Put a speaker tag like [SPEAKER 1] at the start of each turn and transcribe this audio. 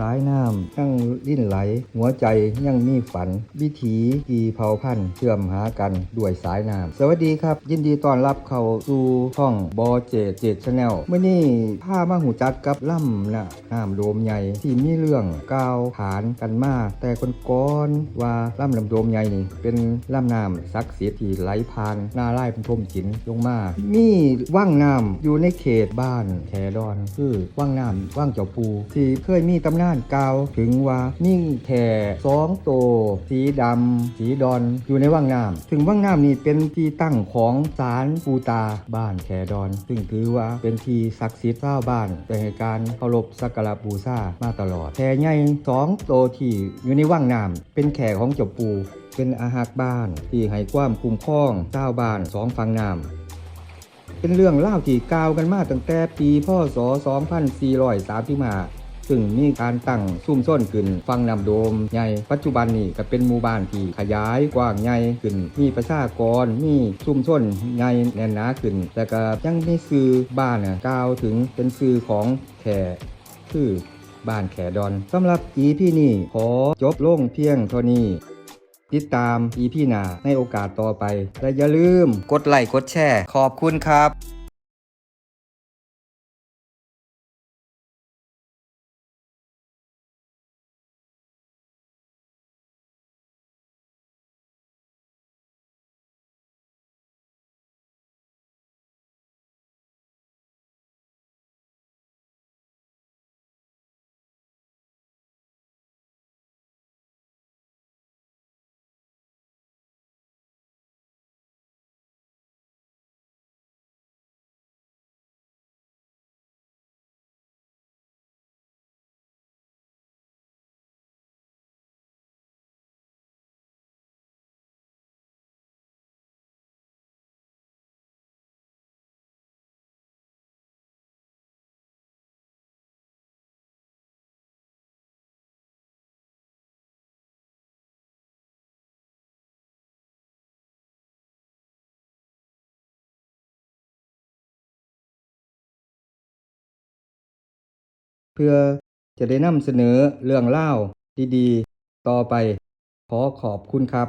[SPEAKER 1] สายน้ำยังลิ้นไหล หัวใจยังมีฝัน วิถีกีเผาพันธุ์เชื่อมหากันด้วยสายน้ำสวัสดีครับ ยินดีต้อนรับเข้าสู่ช่องบอเจดเจดชาแนลเมื่อนี้พามาหูจักกับล่ำนะน้ำโดมใหญ่ที่มีเรื่องกาวขานกันมาแต่คนก้อนว่าล่ำลำโดมใหญ่นี่ เป็นล่ำน้ำศักดิ์สิทธิ์ที่ไหลผ่านหน้าไร่เป็นพรมจินลงมา มีว่างน้ำอยู่ในเขตบ้านแขดอน คือว่างน้ำว่างเจ้าปูที่เคยมีตำนานกล่าวถึงว่ามิ่งแท่สองโตวสีดำ สีดอนอยู่ในว่างน้ำถึงว่างน้ำนี่เป็นที่ตั้งของศาลปูตาบ้านแขดอน ซึ่งถือว่าเป็นที่ศักดิ์สิทธิ์เจ้าบ้านแต่ในการเคารพสักการะบูชามาตลอดแท่ใหญ่สองโตวที่อยู่ในว่างน้ำเป็นแขของเจ้าปู เป็นอาหักบ้านที่ให้ความคุ้มครองเจ้าบ้านสองฝั่งน้ำเป็นเรื่องเล่าที่กล่าวกันมาตั้งแต่ปีพศ 2435 ซึ่งมีการตั้งซุ่มซ่นขึ้นฟังนำโดมใหญ่ปัจจุบันนี้ก็เป็นหมู่บ้านที่ขยายกว้างใหญ่ขึ้น มีประชากรมีซุ่มซ่อนใหญ่แน่นหนาขึ้น แต่ก็ยังมีซื้อบ้านน่ะกล่าวถึงเป็นซื้อของแขคือบ้านแขดอนสำหรับ EP นี้ขอจบลงเพียงเท่านี้ติดตาม EP หน้าในโอกาสต่อไป และอย่าลืมกดไลค์กดแชร์ ขอบคุณครับ เพื่อจะได้นำเสนอเรื่องเล่าดีๆ ต่อไป ขอขอบคุณครับ